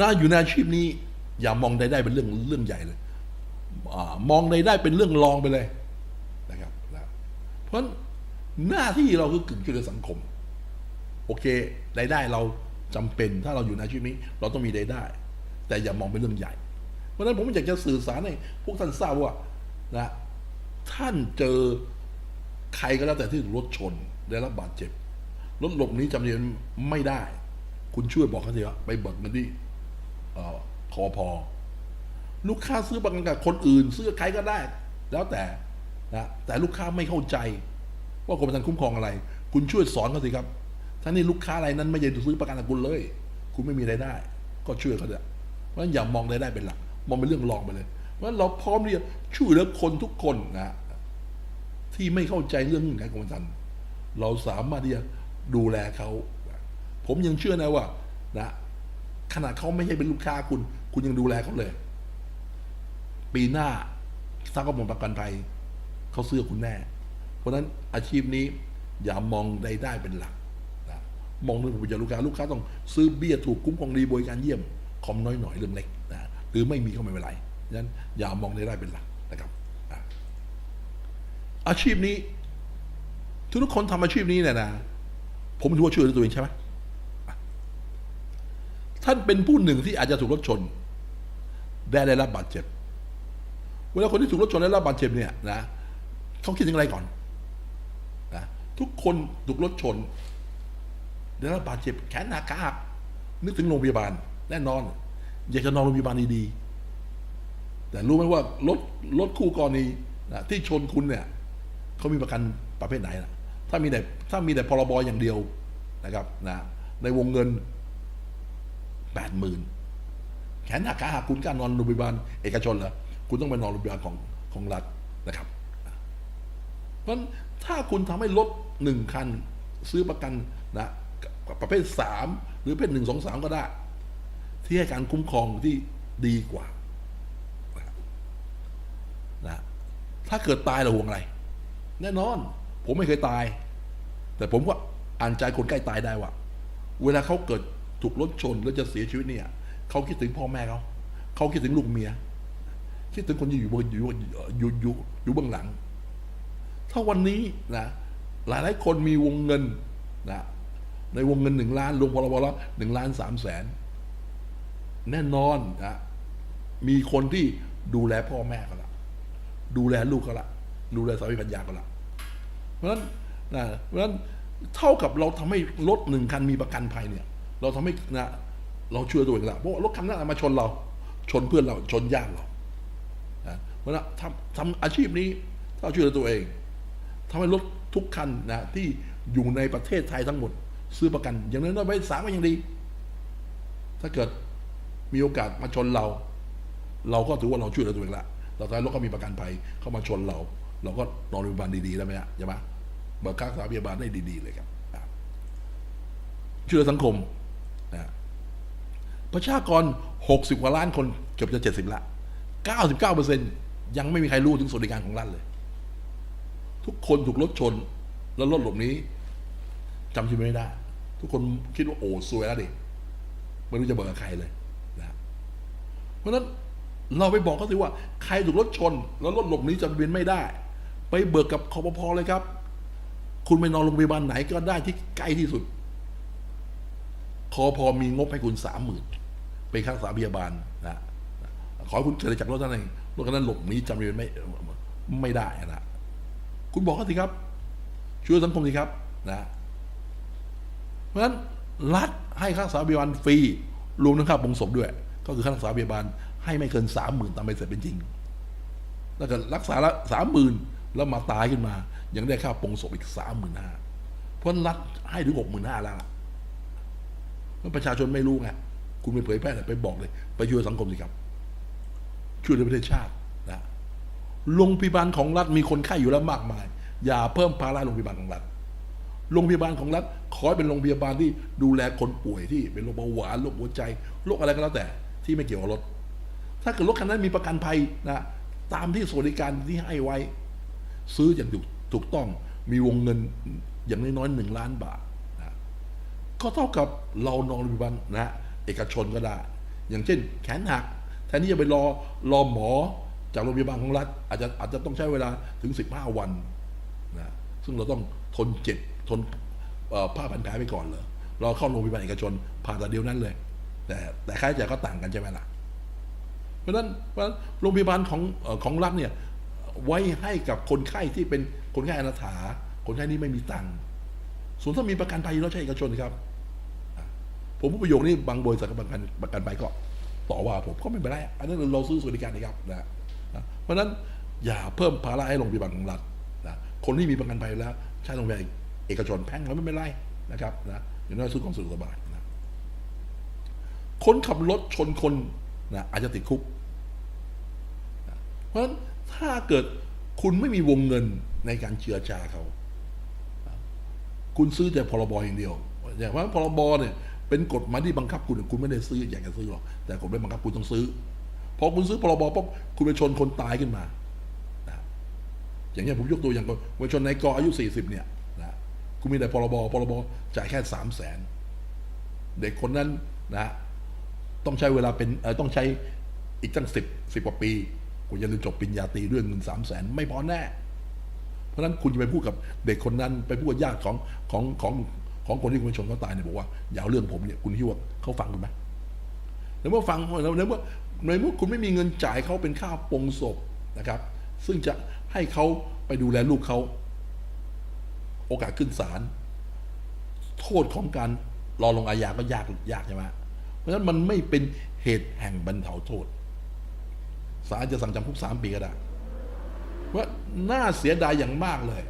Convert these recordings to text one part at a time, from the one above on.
นะอยู่ในอาชีพนี้ อย่ามองรายได้เป็นเรื่องเรื่องใหญ่เลยอมองรายได้เป็นเรื่องรองไปเลยนะครับนะเพราะหน้าที่เราคือกึ่งช่วยเหลือสังคม โอเครายได้เราจำเป็นถ้าเราอยู่ในอาชีพนี้ เราต้องมีรายได้ แต่อย่ามองเป็นเรื่องใหญ่ เพราะฉะนั้นผมอยากจะสื่อสารให้พวกท่านทราบว่านะท่านเจอใครก็แล้วแต่ที่รถชนได้รับบาดเจ็บรถหลบนี้จำเนียนไม่ได้ คุณช่วยบอกเขาทีว่าไปเบิกเงินที่ คอพอ ลูกค้าซื้อประกันกับคนอื่น ซื้อใครก็ได้ แล้วแต่นะแต่ลูกค้าไม่เข้าใจ ว่ากรมธรรม์คุ้มครองอะไร คุณช่วยสอนเขาสิครับ ถ้านี่ลูกค้ารายนั้นไม่ใช่ซื้อประกันกับคุณเลย คุณไม่มีรายได้ ก็ช่วยเขาเถอะเพราะฉะนั้นอย่ามองรายได้เป็นหลัก มองเป็นเรื่องรองไปเลยเพราะฉะนั้นเราพร้อมที่จะช่วยเหลือคนทุกคนนะที่ไม่เข้าใจเรื่องเงินการกรมธรรม์เราสามารถที่จะดูแลเขา ผมยังเชื่อนะว่า นะ ขนาดเขาไม่ใช่เป็นลูกค้าคุณ คุณยังดูแลเขาเลย ปีหน้าสร้างกระบวนประกันภัยเขาซื้อคุณแน่ เพราะนั้นอาชีพนี้อย่ามองรายได้เป็นหลักนะมองเรื่องผลประโยชน์ลูกค้าลูกค้าต้องซื้อเบี้ยถูกคุ้มครองดีบริการเยี่ยมคอมน้อยหน่อยเรื่องเล็กนะหรือไม่มีก็ไม่เป็นไรฉะนั้นอย่ามองรายได้เป็นหลักนะครับอะอาชีพนี้ทุกคนทำอาชีพนี้เนี่ยนะ ผมถือว่าช่วยเหลือตัวเองใช่ไหม ท่านเป็นผู้หนึ่งที่อาจจะถูกรถชน ได้ได้รับบาดเจ็บ เวลาคนที่ถูกรถชนได้รับบาดเจ็บเนี่ยนะเขาคิดถึงอะไรก่อนนะทุกคนถูกรถชน ได้รับบาดเจ็บแขนหักขาหักนึกถึงโรงพยาบาลแน่นอน อยากจะนอนโรงพยาบาลดีๆแต่รู้ไหมว่ารถรถคู่กรณีนะที่ชนคุณเนี่ยเขามีประกันประเภทไหนนะถ้ามีแต่ถ้ามีแต่พรบอย่างเดียวนะครับนะในวงเงิน แปดหมื่นแขนหักขาหักคุณกล้านอนโรงพยาบาลเอกชนเหรอคุณต้องไปนอนโรงพยาบาลของของรัฐนะครับ เพราะถ้าคุณทำให้รถหนึ่งคัน ซื้อประกันนะประเภทสามหรือประเภทหนึ่งสองสามก็ได้ ที่ให้การคุ้มครองที่ดีกว่านะถ้าเกิดตายเราห่วงอะไร แน่นอน ผมไม่เคยตาย แต่ผมก็อ่านใจคนใกล้ตายได้ว่า เวลาเขาเกิด ถูกรถชนแล้วจะเสียชีวิตเนี่ยเขาคิดถึงพ่อแม่เขาเขาคิดถึงลูกเมีย คิดถึงคนที่อยู่บนอยู่อยู่อยู่อยู่เบื้องหลัง ถ้าวันนี้นะหลายหลายคนมีวงเงินนะในวงเงินหนึ่งล้านรวมพลบแล้วหนึ่งล้านสามแสนแน่นอนนะมีคนที่ดูแลพ่อแม่เขาละดูแลลูกเขาละดูแลสามีภรรยาเขาละเพราะฉะนั้นนะเพราะฉะนั้นเท่ากับเราทำให้รถหนึ่งคันมีประกันภัยเนี่ย เราทำให้นะเราช่วยตัวเองละเพราะรถคันนั้นมาชนเรา ชนเพื่อนเราชนญาติเรานะเพราะนั้นทำทำอาชีพนี้ถ้าเราช่วยเหลือตัวเองทำให้รถทุกคันนะที่อยู่ในประเทศไทยทั้งหมด ซื้อประกัน อย่างน้อยๆไว้สามก็ยังดี ถ้าเกิดมีโอกาสมาชนเรา เราก็ถือว่าเราช่วยเหลือตัวเองละเราทำให้รถเขามีประกันภัยเข้ามาชนเรา เราก็นอนโรงพยาบาลดีๆได้ไหมฮะใช่ไหมเบิกค่ารักษาพยาบาลได้ดี ๆ เลยครับช่วยเหลือสังคม ประชากร 60 กว่าล้านคนเกือบจะ 70 ละ 99%ยังไม่มีใครรู้ถึงสวัสดิการของรัฐเลย ทุกคนถูกรถชน แล้วรถหลบนี้จำชื่อไม่ได้ ทุกคนคิดว่าโอ้ซวยแล้วดิไม่รู้จะเบิกกับใครเลยนะเพราะนั้นเราไปบอกเขาสิว่าใครถูกรถชน แล้วรถหลบนี้จำเป็นไม่ได้ ไปเบิกกับคอปพเลยครับ คุณไปนอนโรงพยาบาลไหนก็ได้ที่ใกล้ที่สุดคอพอมีงบให้คุณสามหมื่น เป็นค่ารักษาพยาบาลนะขอให้คุณเกิดจากรถนั้นเองรถคันนั้นหลบหนี้จำเป็นไม่ไม่ได้นะคุณบอกเขาสิครับ ช่วยสังคมสิครับนะเพราะฉะนั้นรัฐให้ค่ารักษาพยาบาลฟรีรวมทั้งค่าปรงศพด้วย ก็คือค่ารักษาพยาบาลให้ไม่เกินสามหมื่นตามใบเสร็จเป็นจริง แล้วก็รักษาละสามหมื่นแล้วมาตายขึ้นมา ยังได้ค่าปรงศพอีกสามหมื่นห้าเพราะรัฐให้ถึงหกหมื่นห้าแล้วล่ะประชาชนไม่รู้ไง คุณไปเผยแพร่ไปบอกเลยไปช่วยสังคมสิครับ ช่วยในประเทศชาตินะโรงพยาบาลของรัฐมีคนไข้อยู่แล้วมากมาย อย่าเพิ่มภาระโรงพยาบาลของรัฐโรงพยาบาลของรัฐขอให้เป็นโรงพยาบาลที่ดูแลคนป่วยที่เป็นโรคเบาหวานโรคหัวใจโรคอะไรก็แล้วแต่ ที่ไม่เกี่ยวกับรถ ถ้าเกิดรถคันนั้นมีประกันภัยนะตามที่สวัสดิการที่ให้ไว้ ซื้ออย่างถูกถูกต้องมีวงเงินอย่างน้อยๆหนึ่งล้านบาทนะก็เท่ากับเรานอนโรงพยาบาลนะ เอกชนก็ได้ อย่างเช่น แขนหักแทนที่จะไปรอรอหมอจากโรงพยาบาลของรัฐ อาจจะอาจจะต้องใช้เวลาถึง 15 วันนะซึ่งเราต้องทนเจ็บทนผ้าพันแผลไปก่อนเลยเราเข้าโรงพยาบาลเอกชนผ่าแต่เดียวนั้นเลย แต่แต่ค่าใช้จ่ายก็ต่างกันใช่ไหมล่ะเพราะฉะนั้นเพราะฉะนั้นโรงพยาบาลของอของรัฐเนี่ยไว้ให้กับคนไข้ที่เป็นคนไข้อนาถา คนไข้นี้ไม่มีตังค์ส่วนถ้ามีประกันภัยเราใช้เอกชนครับ ผมพูดประโยคนี้บางบริษัทประกันประกันภัยก็ต่อว่าผมก็ไม่เป็นไร อันนั้นเราซื้อสวัสดิการนะครับนะเพราะฉะนั้นอย่าเพิ่มภาระให้โรงพยาบาลของรัฐนะคนที่มีประกันภัยแล้ว ใช้โรงพยาบาลเอกชนแพงแล้วไม่เป็นไรนะครับนะอย่างน้อยซื้อความสะดสบายนะคนขับรถชนคนนะอาจจะติดคุกเพราะฉะนั้นถ้าเกิดคุณไม่มีวงเงินในการเจือจาเขา คุณซื้อแต่พรบอย่างเดียว อย่างว่าพรบเนี่ย เป็นกฎหมายที่บังคับคุณคุณไม่ได้ซื้ออยากจะซื้อหรอกแต่กฎหมายบังคับคุณต้องซื้อพอคุณซื้อพรบปุ๊บคุณไปชนคนตายขึ้นมานะอย่างเงี้ยผมยกตัวอย่างก่อนไปชนนายกอายุสี่สิบเนี่ยนะคุณมีแต่พรบพรบจ่ายแค่สามแสนเด็กคนนั้นนะ ต้องใช้เวลาเป็นต้องใช้อีกตั้งสิบสิบกว่าปีกว่าจะเรียนจบปริญญาตรีด้วยเงินสามแสนไม่พอแน่ เพราะนั้นคุณจะไปพูดกับเด็กคนนั้น ไปพูดกับญาติของของของ ของคนที่คุณไปชนเขาตายเนี่ยบอกว่าอย่าเอาเรื่องผมเนี่ยคุณคิว่าเขาฟังคุณไหมในเมื่อฟังในเมื่อในเมื่อคุณไม่มีเงินจ่ายเขาเป็นค่าปงศพนะครับ ซึ่งจะให้เขาไปดูแลลูกเขาโอกาสขึ้นศาลโทษของการรอลงอาญาก็ยากยากใช่ไหมเพราะฉะนั้นมันไม่เป็นเหตุแห่งบรรเทาโทษศาลจะสั่งจำคุกสามปีก็ได้ว่าน่าเสียดายอย่างมากเลย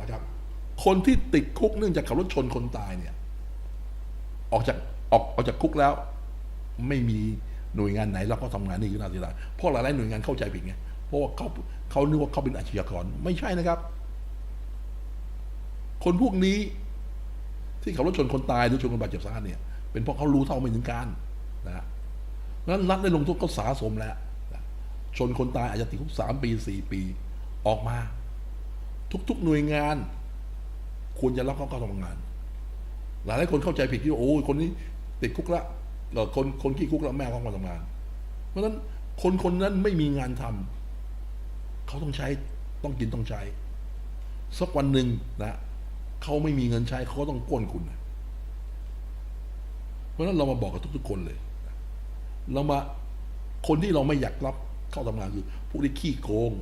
นะครับ คนที่ติดคุกเนื่องจากขับรถชนคนตายเนี่ย ออกจากออกออกจากคุกแล้ว ไม่มีหน่วยงานไหนเรับเขาทำงานนี่คือน่าเสียดายเพราะหลายๆหน่วยงานเข้าใจผิดไงเพราะว่าเขาเขานึกว่าเขาเป็นอาชญากรไม่ใช่นะครับ คนพวกนี้ที่ขับรถชนคนตายหรือชนคนบาดเจ็บสาหัสเนี่ย เป็นเพราะเขารู้เท่าไม่ถึงการนะฮะนั้นรัฐได้ลงโทษก็สาสมแล้วชนคนตายอาจจะติดคุกสามปีสี่ปี ออกมา ทุก ๆ หน่วยงาน ควรจะรับเขาเข้าทำงาน หลายหลายคนเข้าใจผิดที่โอ้ยคนนี้ติดคุกละเออคนคนขี้คุกแล้วแม่เขามาทำงาน เพราะฉะนั้นคนคนนั้นไม่มีงานทำเขาต้องใช้ต้องกินต้องใช้สักวันหนึ่งนะเขาไม่มีเงินใช้เขาก็ต้องก้นคุณนะเพราะฉะนั้นเรามาบอกกับทุก ๆ คนเลย เรามาคนที่เราไม่อยากรับเข้าทำงานคือพวกที่ขี้โกง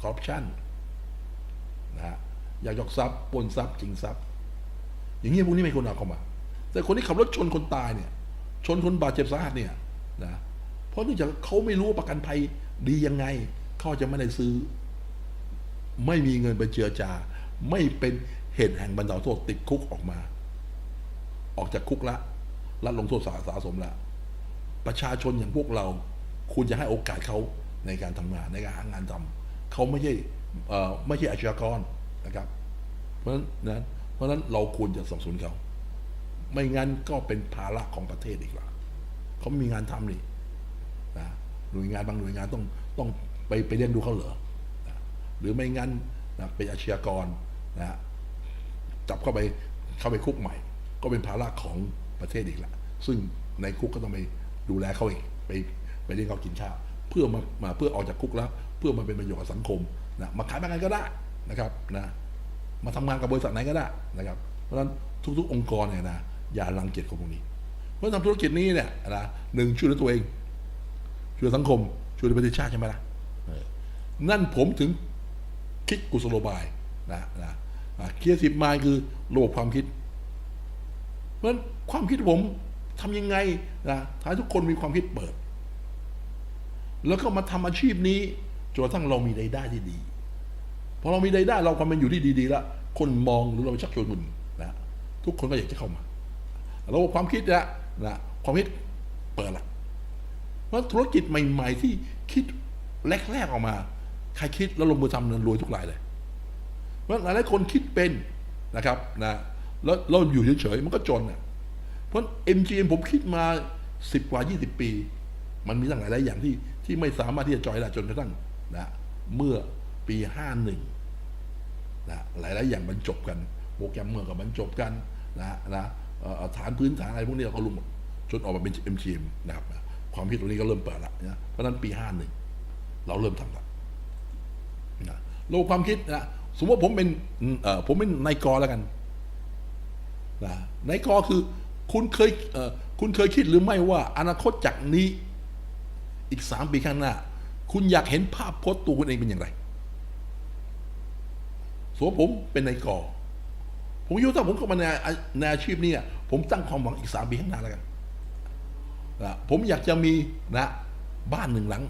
คอร์รัปชันนะฮะ อยากยกทรัพย์ปนทรัพย์จริงทรัพย์ อย่างนี้ยพวกนี้ไม่ควรเอาเข้ามา แต่คนที่ขับรถชนคนตายเนี่ย ชนคนบาดเจ็บสาหัสเนี่ยนะเพราะเนื่องจากเขาไม่รู้ประกันภัยดียังไงเขาจะไม่ได้ซื้อ ไม่มีเงินไปเจือจา ไม่เป็นเหตุแห่งบรรเทาโทษติดคุกออกมา ออกจากคุกละรัฐลงโทษสาสาสมละ ประชาชนอย่างพวกเรา คุณจะให้โอกาสเขาในการทำงานในการหางานทำเขาไม่ใช่ไม่ใช่อาชญากร นะครับ เพราะฉะนั้นนะเพราะฉะนั้นเราควรจะสนับสนุนเขา ไม่งั้นก็เป็นภาระของประเทศอีกละเขามีงานทำนี่นะหน่วยงานบางหน่วยงานต้องต้องไปไปเลี้ยงดูเขาเหรอนะหรือไม่งั้นนะเป็นอาชญากรนะจับเข้าไปเข้าไปคุกใหม่ ก็เป็นภาระของประเทศอีกละซึ่งในคุกก็ต้องไปดูแลเขาอีกไปไปเลี้ยงเขากินข้าวเพื่อมามาเพื่อออกจากคุกแล้ว เพื่อมาเป็นประโยชน์กับสังคมนะมาขายประกันก็ได้ นะครับนะมาทำงานกับบริษัทไหนก็ได้นะครับ เพราะฉะนั้นทุก ๆ องค์กรเนี่ยนะอย่ารังเกียจคนพวกนี้ เพราะทำธุรกิจนี้เนี่ยนะหนึ่งช่วยตัวเอง ช่วยสังคม ช่วยประเทศชาติใช่ไหมล่ะนั่นผมถึงคิดกุศโลบายนะนะเคียร์สิบมายคือระบบความคิด เพราะฉะนั้นความคิดผมทำยังไงนะทำให้ทุกคนมีความคิดเปิด แล้วก็มาทำอาชีพนี้จนกระทั่งเรามีรายได้ที่ดี พอเรามีรายได้เราความเป็นอยู่ที่ดีๆแล้วคนมองหรือเราไปชักชวนคนนะทุกคนก็อยากจะเข้ามาระบบความคิดนะนะความคิดเปิดละเพราะธุรกิจใหม่ ๆ ที่คิดแรกๆออกมา ใครคิดแล้วลงมือทำนั้นรวยทุกรายเลยเพราะหลายๆคนคิดเป็นนะครับนะแล้วเราอยู่เฉยๆมันก็จนอะเพราะ MGM ผมคิดมาสิบกว่า20ปี มันมีตั้งหลายๆอย่างที่ที่ไม่สามารถที่จะจอยได้จนกระทั่งนะเมื่อปี51นะหลาย ๆ อย่างบรรจบกันโปรแกรมเมอร์กับบรรจบกันนะนะฐานพื้นฐานอะไรพวกนี้เราก็รู้หมดจนออกมาเป็น MGM นะครับความคิดตรงนี้ก็เริ่มเปิดละนะเพราะนั้นปี51เราเริ่มทำละนะโลกความคิดนะสมมติว่าผมเป็นผมเป็นนายกแล้วกันนะนายกคือคุณเคยเคุณเคยคิดหรือไม่ว่า อนาคตจากนี้ อีกสามปีข้างหน้า คุณอยากเห็นภาพพจน์ตัวคุณเองเป็นอย่างไร สมผมเป็นนายกผมคิดว่าถ้าผมเข้ามาในในอาชีพนี้ผมตั้งความหวังอีกสามปีข้างหน้าแล้วกันนะผมอยากจะมีนะบ้านหนึ่งหลัง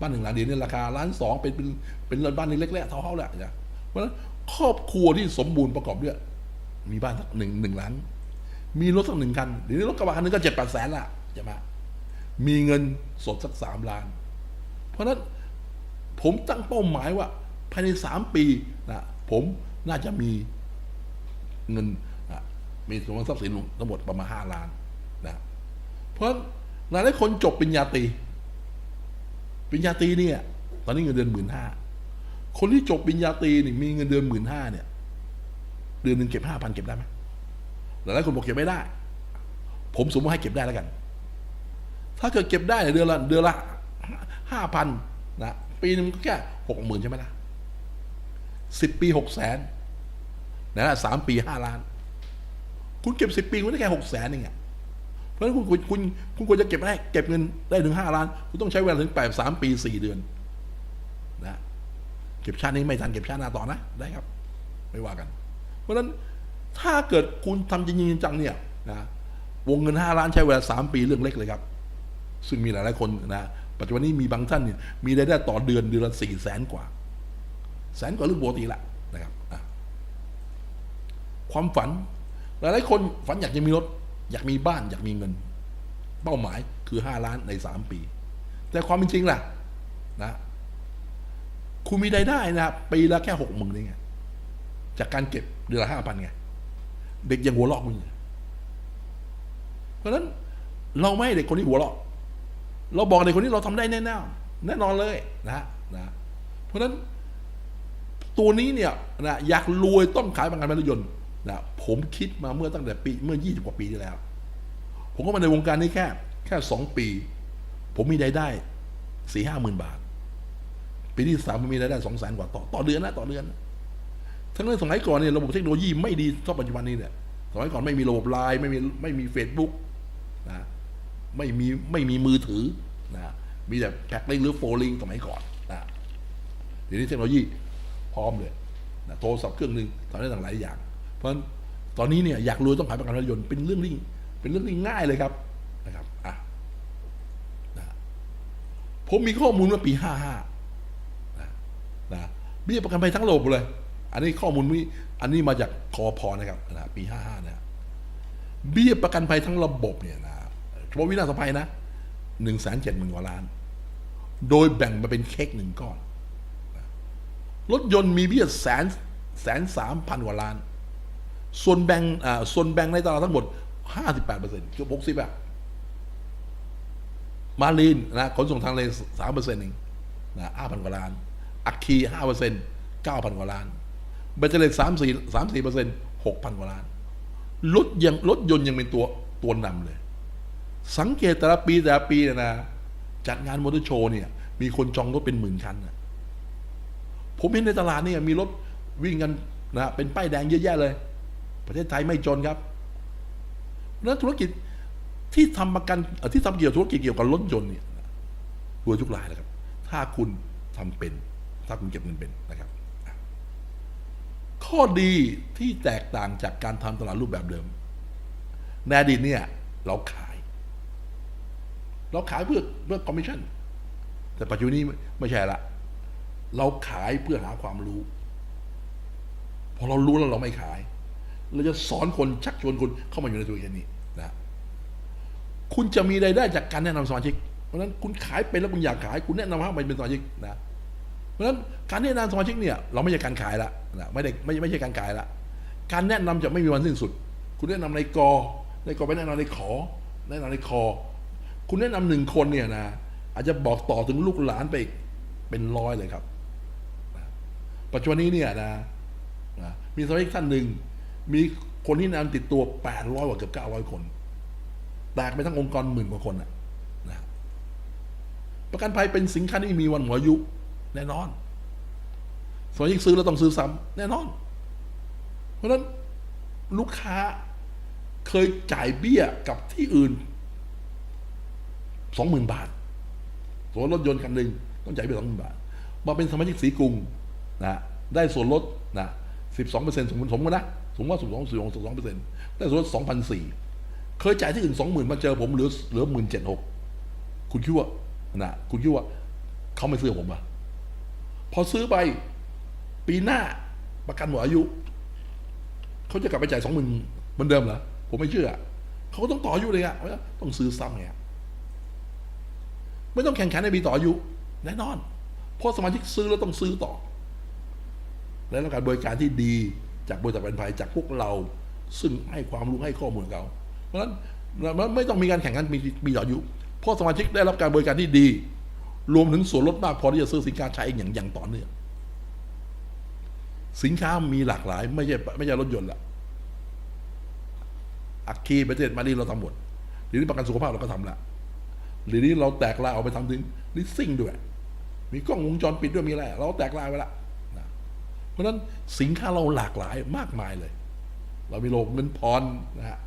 บ้านหนึ่งหลังเดี๋ยวนี้ราคาล้านสองเป็นเป็นเป็นบ้านเล็กๆเท่าเขาแหละนะเพราะฉะนั้นครอบครัวที่สมบูรณ์ประกอบด้วยมีบ้านสักหนึ่งหนึ่งหลัง มีรถสักหนึ่งคันเดี๋ยวนี้รถกระบะคันหนึงก็เจ็ดแปดแสนละใช่ไหมมีเงินสดสักสามล้าน เพราะฉะนั้นผมตั้งเป้าหมายว่า ภายในสามปีนะผมน่าจะมีเงินอะมีสมมติทรัพย์สินทั้งหมดประมาณห้าล้านนะเพราะหลายคนจบปริญญาตรีปริญญาตรีเนี่ย ตอนนี้เงินเดือนหมื่นห้าคนที่จบปริญญาตรีนี่มีเงินเดือนหมื่นห้าเนี่ย เดือนหนึ่งเก็บห้าพันเก็บได้ไหมหลายคนบอกเก็บไม่ได้ ผมสมมติให้เก็บได้แล้วกัน ถ้าเกิดเก็บได้เดือนละเดือนละห้าพันนะปีนึงก็แค่หกหมื่นใช่ไหมล่ะ สิบปีหกแสนนะสามปีห้าล้าน คุณเก็บสิบปีคุณได้แค่หกแสนเองอะเพราะฉะนั้นคุณคุณคุณคุณควรจะเก็บได้เก็บเงินได้ถึงห้าล้าน คุณต้องใช้เวลาถึงแปดสามปีสี่เดือน นะ เก็บชาตินี้ไม่ทันเก็บชาติหน้าต่อนะได้ครับ ไม่ว่ากัน เพราะฉะนั้นถ้าเกิดคุณทำจริงๆจังเนี่ยนะวงเงินห้าล้านใช้เวลาสามปีเรื่องเล็กเลยครับ ซึ่งมีหลายๆคนนะปัจจุบันนี้มีบางท่านเนี่ยมีรายได้ต่อเดือนเดือนละสี่แสนกว่า แสนกว่าเรื่องปกติละนะครับความฝัน หลายๆคนฝันอยากจะมีรถ อยากมีบ้านอยากมีเงิน เป้าหมายคือห้าล้านในสามปี แต่ความเป็นจริงล่ะนะคุณมีรายได้นะครับปีละแค่หกหมื่นเองจากการเก็บเดือนละห้าพันไงเด็กยังหัวเราะคุณอยู่เพราะฉะนั้นเราไม่เด็กคนนี้หัวเราะเราบอกเด็กคนนี้เราทำได้แน่แน่แน่นอนเลยนะนะ เพราะฉะนั้น ตัวนี้เนี่ยนะอยากรวยต้องขายพลังงานรถยนต์นะผมคิดมาเมื่อตั้งแต่ปีเมื่อ 20 กว่าปีที่แล้ว ผมก็มาในวงการนี้แค่ แค่สองปี ผมมีรายได้สี่ห้าหมื่นบาท ปีที่สามผมมีรายได้สองแสนกว่าต่อต่อเดือนนะต่อเดือนนะทั้งนั้นสมัยก่อนเนี่ยระบบเทคโนโลยีไม่ดีเท่าปัจจุบันนี้เนี่ยสมัยก่อนไม่มีระบบไลน์ไม่มีไม่มีเฟซบุ๊กนะไม่มีไม่มีมือถือนะมีแต่แพ็คลิงหรือโฟลิงสมัยก่อนนะเดี๋ยวนี้เทคโนโลยี ร้อมเลยนะโทรศัพท์เครื่องหนึ่งทำได้ต่างหลายอย่าง เพราะฉะนั้นตอนนี้เนี่ยอยากรวยต้องขายประกันรถยนต์เป็นเรื่องที่เป็นเรื่องที่ง่ายเลยครับนะครับอะนะผมมีข้อมูลเมื่อปีห้าห้านะนะเบี้ยประกันภัยทั้งระบบเลย อันนี้ข้อมูลนี้อันนี้มาจากคอพอนะครับนะปีห้าห้าเนี่ยเบี้ยประกันภัยทั้งระบบเนี่ยนะเฉพาะวินาศภัยนะหนึ่งแสนเจ็ดหมื่นกว่าล้าน โดยแบ่งมาเป็นเค้กหนึ่งก้อน รถยนต์มีเบี้ยแสนแสนสามพันกว่าล้าน ส่วนแบ่งอ่าส่วนแบ่งในตลาดทั้งหมดห้าสิบแปดเปอร์เซ็นต์เกือบหกสิบอะมาลีนนะขนส่งทางเลสามเปอร์เซ็นต์เองนะห้าพันกว่าล้าน อัคคีห้าเปอร์เซ็นต์เก้าพันกว่าล้านเบตเตอร์สามสี่สามสี่เปอร์เซ็นต์หกพันกว่าล้าน รถยังรถยนต์ยังเป็นตัวตัวนำเลย สังเกตแต่ละปีแต่ละปีนยนะจัดงานมอเตอร์โชว์เนี่ย มีคนจองรถเป็นหมื่นคันนะ ผมเห็นในตลาดเนี่ยมีรถวิ่งกันนะเป็นป้ายแดงเยอะแยะเลย ประเทศไทยไม่จนครับแล้วธุรกิจที่ทำประกันที่ทำเกี่ยวกับธุรกิจเกี่ยวกับรถยนต์เนี่ยรวยทุกรายเลยครับ ถ้าคุณทำเป็น ถ้าคุณเก็บเงินเป็นนะครับ ข้อดีที่แตกต่างจากการทำตลาดรูปแบบเดิมในอดีตเนี่ยเราขาย เราขายเพื่อเพื่อคอมมิชชั่น แต่ปัจจุบันนี้ไม่ใช่ละ เราขายเพื่อหาความรู้พอเรารู้แล้วเราไม่ขาย เราจะสอนคนชักชวนคนเข้ามาอยู่ในธุรกิจนี้นะคุณจะมีรายได้จากการแนะนำสมาชิก เพราะนั้นคุณขายเป็นแล้วคุณอยากขาย คุณแนะนำให้มันเป็นสมาชิกนะ เพราะนั้นการแนะนำสมาชิกเนี่ย เราไม่ใช่การขายละนะไม่ได้ไม่ไม่ใช่การขายละการแนะนำจะไม่มีวันสิ้นสุด คุณแนะนำในกอในกอไปแนะนำในขอ แนะนำในคอ คุณแนะนำหนึ่งคนเนี่ยนะอาจจะบอกต่อถึงลูกหลานไปอีกเป็นร้อยเลยครับ ปัจจุบันนี้เนี่ยนะนะมีสมาชิกท่านหนึ่ง มีคนที่นำติดตัว800กว่าเกือบ900คน แตกไปทั้งองค์กรหมื่นกว่าคนนะนะประกันภัยเป็นสินค้าที่มีวันหมดอายุ แน่นอนสมัยยิ่งซื้อแล้วต้องซื้อซ้ำแน่นอน เพราะฉะนั้นลูกค้าเคยจ่ายเบี้ยกับที่อื่นสองหมื่นบาทส่วนรถยนต์คันหนึ่งต้องจ่ายเบี้ยสองหมื่นบาทมาเป็นสมาชิกสีกรุง นะได้ส่วนลดนะสิบสองเปอร์เซ็นต์สมมติสมมตินะสมมติว่าสิบสองสิบสองเปอร์เซ็นต์ได้ส่วนลดสองพันสี่เคยจ่ายที่อื่นสองหมื่นมาเจอผมเหลือเหลือหมื่นเจ็ดหกคุณคิดว่านะคุณคิดว่าเขาไม่ซื้อผมปะพอซื้อไปปีหน้าประกันหมดอายุ เขาจะกลับไปจ่ายสองหมื่นเหมือนเดิมเหรอผมไม่เชื่อเขาก็ต้องต่ออายุเลยอะต้องซื้อซ้ำไงไม่ต้องแข่งขันในปีต่ออายุแน่นอนเพราะสมาชิกซื้อแล้วต้องซื้อต่อ และรับการบริการที่ดีจากบริษัทเป็นภัยจากพวกเรา ซึ่งให้ความรู้ให้ข้อมูลเขา เพราะฉะนั้นไม่ต้องมีการแข่งขันปีปีต่ออายุเพราะสมาชิกได้รับการบริการที่ดี รวมถึงส่วนลดมากพอที่จะซื้อสินค้าใช้เองอย่างอย่างต่อเนื่องสินค้ามีหลากหลาย ไม่ใช่ไม่ใช่รถยนต์ละอักคีประเทศมาดีเราทำหมดเดี๋ยวนี้ประกันสุขภาพเราก็ทำละเดี๋ยวนี้เราแตกลายออกไปทำถึงลิสซิ่งด้วย มีกล้องวงจรปิดด้วยมีอะไรเราแตกลายไปละ เพราะฉะนั้นสินค้าเราหลากหลายมากมายเลย เรามีโลกเงินพรนะฮะ